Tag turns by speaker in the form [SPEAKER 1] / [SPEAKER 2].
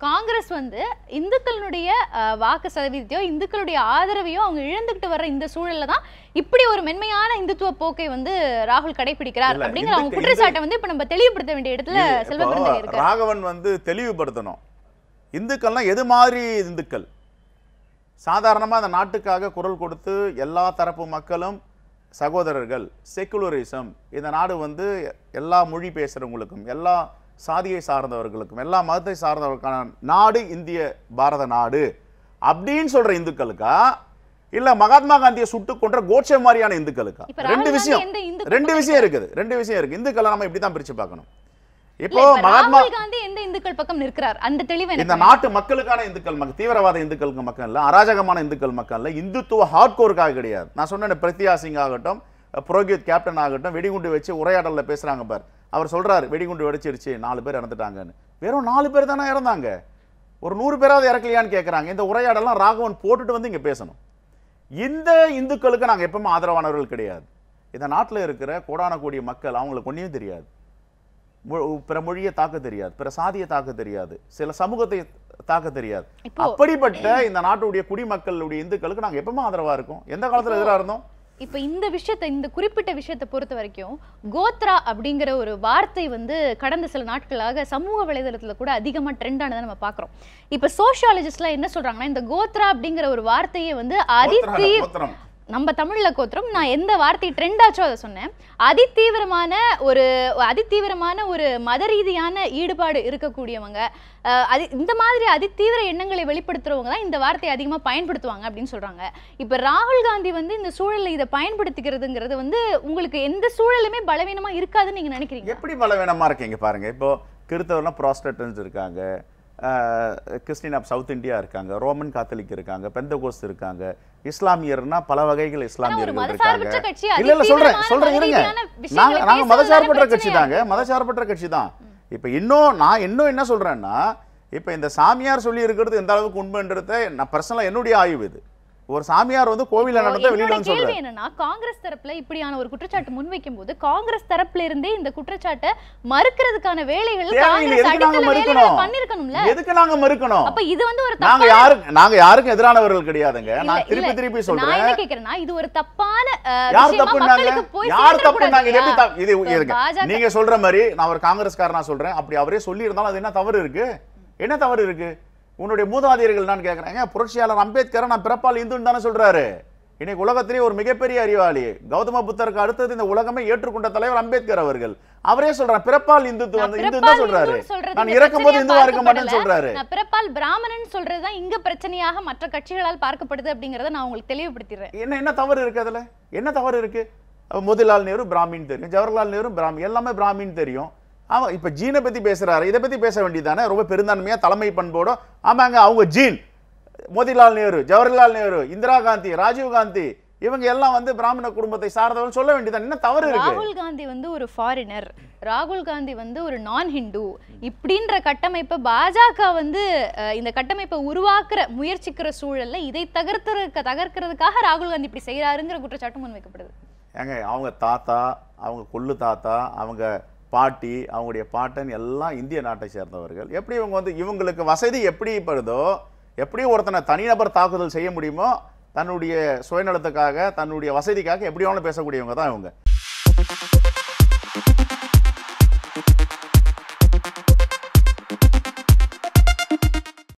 [SPEAKER 1] காங்கிரஸ் வந்து இந்துக்களுடைய வாக்கு சதவீதத்தையோ இந்துக்களுடைய ஆதரவையோ அவங்க இழந்துகிட்டு வர்ற இந்த சூழல்ல தான் இப்படி ஒரு மென்மையான இந்துத்துவ போக்கை வந்து ராகுல் கடைபிடிக்கிறார் அப்படிங்கிற அவங்க குற்றச்சாட்டை வந்து இப்ப நம்ம தெளிவுபடுத்த வேண்டிய இடத்துல செல்வ
[SPEAKER 2] ராகவன் வந்து தெளிவுபடுத்தணும். இந்துக்கள்னா எது மாதிரி இந்துக்கள்? சாதாரணமாக அந்த நாட்டுக்காக குரல் கொடுத்து எல்லா தரப்பு மக்களும் சகோதரர்கள் செக்குலரிசம் இந்த நாடு வந்து எல்லா மொழி பேசுகிறவங்களுக்கும் எல்லா சாதியை சார்ந்தவர்களுக்கும் எல்லா மதத்தை சார்ந்தவர்களுக்கான நாடு இந்திய பாரத நாடு அப்படின்னு சொல்ற இந்துக்களுக்கா? இல்ல மகாத்மா காந்தியை சுட்டு கொன்ற கோட்சே மாதிரியான இந்துக்களுக்கா? ரெண்டு விஷயம். ரெண்டு விஷயம் இருக்குது. ரெண்டு விஷயம் இருக்கு இந்துக்களை நம்ம இப்படி தான் பிரிச்சு பார்க்கணும். இப்போ மகாத்மா
[SPEAKER 1] காந்தி எந்த இந்துக்கள் பக்கம் நிற்கிறார்? அந்த தெளிவு
[SPEAKER 2] இந்த நாட்டு மக்களுக்கான இந்துக்கள் மக்கள் தீவிரவாத இந்துக்களுக்கு மக்கள் இல்ல அராஜகமான இந்துக்கள் மக்கள் இல்ல இந்துத்துவ ஹார்ட்கோருக்காக கிடையாது. நான் சொன்ன பிரத்யா சிங் ஆகட்டும் புரோகித் கேப்டன் ஆகட்டும் வெடிகுண்டு வச்சு உரையாடல்ல பேசுறாங்க பார். அவர் சொல்றாரு வெடிகுண்டு வெடிச்சிருச்சு நாலு பேர் இறந்துட்டாங்கன்னு. வெறும் நாலு பேர் தானே இறந்தாங்க. ஒரு நூறு பேராவது இறக்கலையான்னு கேட்குறாங்க இந்த உரையாடலாம் ராகவன் போட்டுட்டு வந்து இங்க பேசணும். இந்த இந்துக்களுக்கு நாங்க எப்பவுமே ஆதரவானவர்கள் கிடையாது. இந்த நாட்டுல இருக்கிற கோடான கோடி மக்கள் அவங்களுக்கு ஒன்றையும் தெரியாது. பிற மொழியை தாக்க தெரியாது. பிற சாதியை தாக்க தெரியாது. சில சமூகத்தை தாக்க தெரியாது. அப்படிப்பட்ட இந்த நாட்டுடைய குடிமக்களுடைய இந்துக்களுக்கு நாங்க எப்பவுமே ஆதரவா இருக்கோம். எந்த காலத்துல எதிரா இருந்தோம்?
[SPEAKER 1] இப்ப இந்த விஷயத்தை இந்த குறிப்பிட்ட விஷயத்தை பொறுத்த வரைக்கும் கோத்ரா அப்படிங்கிற ஒரு வார்த்தை வந்து கடந்த சில நாட்களாக சமூக வலைதளத்துல கூட அதிகமா ட்ரெண்ட் ஆனதை நம்ம பாக்குறோம். இப்ப சோஷியாலஜிஸ்ட்லாம் என்ன சொல்றாங்கன்னா இந்த கோத்ரா அப்படிங்கிற ஒரு வார்த்தையை வந்து அதி நம்ம தமிழில் கோத்திரம் நான் எந்த வார்த்தை ட்ரெண்டாச்சோ அதை சொன்னேன். அதிதீவிரமான ஒரு அதிதீவிரமான ஒரு மத ரீதியான ஈடுபாடு இருக்கக்கூடியவங்க அது இந்த மாதிரி அதிதீவிர எண்ணங்களை வெளிப்படுத்துறவங்க தான் இந்த வார்த்தையை அதிகமாக பயன்படுத்துவாங்க அப்படின்னு சொல்கிறாங்க இப்போ ராகுல் காந்தி வந்து இந்த சூழலை இதை பயன்படுத்திக்கிறதுங்கிறது வந்து உங்களுக்கு எந்த சூழலுமே பலவீனமாக இருக்காதுன்னு நீங்கள் நினைக்கிறீங்க
[SPEAKER 2] எப்படி பலவீனமாக இருக்கீங்க பாருங்கள் இப்போ கிறித்தவர்லாம் ப்ராஸ்டன்ஸ் இருக்காங்க. கிறிஸ்டின் ஆஃப் சவுத் இந்தியா இருக்காங்க ரோமன் காத்தலிக் இருக்காங்க பெந்தகோஸ்ட் இருக்காங்க. இஸ்லாமியர்னா பல வகைகள் இஸ்லாமியர்கள் இருக்காங்க. இல்ல இல்ல சொல்றேன் சொல்றேன் இருங்க. நாங்க நாங்க மதசார்பற்ற கட்சி தாங்க மதசார்பற்ற கட்சி தான். இப்ப இன்னும் நான் இன்னும் என்ன சொல்றேன்னா இப்ப இந்த சாமியார் சொல்லி இருக்கிறது எந்த அளவுக்கு உண்மைன்றத நான் பர்சனலா என்னுடைய ஆய்வு இது. ஒரு சாமியார் வந்து கோவில நடந்த வெளியில வந்து
[SPEAKER 1] கேள்வி என்னன்னா காங்கிரஸ் தரப்புல இப்படியான ஒரு குற்றச்சாட்டு முன்வைக்கும் போது காங்கிரஸ் தரப்புல இருந்தே இந்த குற்றச்சாட்டை மறுக்கிறதுக்கான வேலைகள் காங்கிரஸ் அடித்தள வேலைகளை பண்ணிருக்கணும்ல?
[SPEAKER 2] எதுக்கு நாங்க மறுக்கணும்?
[SPEAKER 1] அப்ப இது வந்து ஒரு
[SPEAKER 2] நாங்க யாருக்கு நாங்க யாருக்கும் எதிரானவர்கள் கிடையாதுங்க. நான் திருப்பி. திருப்பி
[SPEAKER 1] நான்
[SPEAKER 2] சொல்றேன்.
[SPEAKER 1] என்ன கேக்குறேன்னா இது ஒரு தப்பான
[SPEAKER 2] யார் தப்புனாங்க யார் தப்புனாங்க இது எப்படி? இது இருங்க. நீங்க சொல்ற மாதிரி நான் ஒரு காங்கிரஸ்காரனா சொல்றேன். அப்படி அவரே சொல்லி இருந்தாலும் அது என்ன தவறு இருக்கு? என்ன தவறு இருக்கு? உன்னுடைய மூதாதையர்கள் நான் கேட்கறேன் ஏன் புரட்சியாளர் அம்பேத்கர் நான் பிறப்பால் இந்துன்னு தானே சொல்றாரு. இன்னைக்கு உலகத்திலேயே ஒரு மிகப்பெரிய அறிவாளி. கௌதம புத்தருக்கு அடுத்தது இந்த உலகமே ஏற்றுக்கொண்ட தலைவர் அம்பேத்கர் அவர்கள். அவரே சொல்றார் பிறப்பால் வந்து இந்து தான் சொல்றாரு. நான்
[SPEAKER 1] இங்க
[SPEAKER 2] இறக்கும் போது
[SPEAKER 1] பிரச்சனையா
[SPEAKER 2] இந்துவா இருக்க மாட்டேன்னு. சொல்றாரு.
[SPEAKER 1] பிறப்பால் பிராமணன் சொல்றதுதான் இங்க பிரச்சனையாக மற்ற கட்சிகளால் பார்க்கப்படுது அப்படிங்கறத நான் உங்களுக்கு தெளிவுபடுத்திடுறேன்.
[SPEAKER 2] என்ன என்ன தவறு இருக்கு அதுல? என்ன தவறு இருக்கு? மோதிலால் நேரு பிராமின் தெரியும் ஜவஹர்லால் நேரு பிராமி எல்லாமே பிராமின் தெரியும். அவன் இப்ப ஜீனை பத்தி பேசுறாரு. இதை பத்தி பேச வேண்டியதானே ரொம்ப பெருந்தன்மையா தலைமை பண்போட. ஆமாங்க அவங்க ஜீன். மோதிலால் நேரு ஜவஹர்லால் நேரு இந்திரா காந்தி ராஜீவ் காந்தி இவங்க எல்லாம் வந்து பிராமண குடும்பத்தை சார்ந்தவர்கள் சொல்ல வேண்டியதான் என்ன தவறு இருக்கு?
[SPEAKER 1] ராகுல் காந்தி வந்து ஒரு ஃபாரினர் ராகுல் காந்தி வந்து ஒரு நான் ஹிந்து இப்படின்ற கட்டமைப்பை பாஜக வந்து இந்த கட்டமைப்பை உருவாக்குற முயற்சிக்கிற சூழல்ல இதை தகர்த்துறதுக்கு தகர்க்கிறதுக்காக ராகுல் காந்தி இப்படி செய்யறாருங்கிற குற்றச்சாட்டு முன்வைக்கப்படுது.
[SPEAKER 2] ஏங்க அவங்க தாத்தா அவங்க கொள்ளு தாத்தா அவங்க பாட்டி அவங்களுடைய பாட்டன் எல்லாம் இந்திய நாட்டை சேர்ந்தவர்கள். எப்படி இவங்க வந்து இவங்களுக்கு வசதி எப்படி படுதோ எப்படி ஒருத்தனை தனிநபர் தாக்குதல் செய்ய முடியுமோ தன்னுடைய சுயநலத்துக்காக தன்னுடைய வசதிக்காக எப்படி வேணாலும் பேசக்கூடியவங்க தான் இவங்க.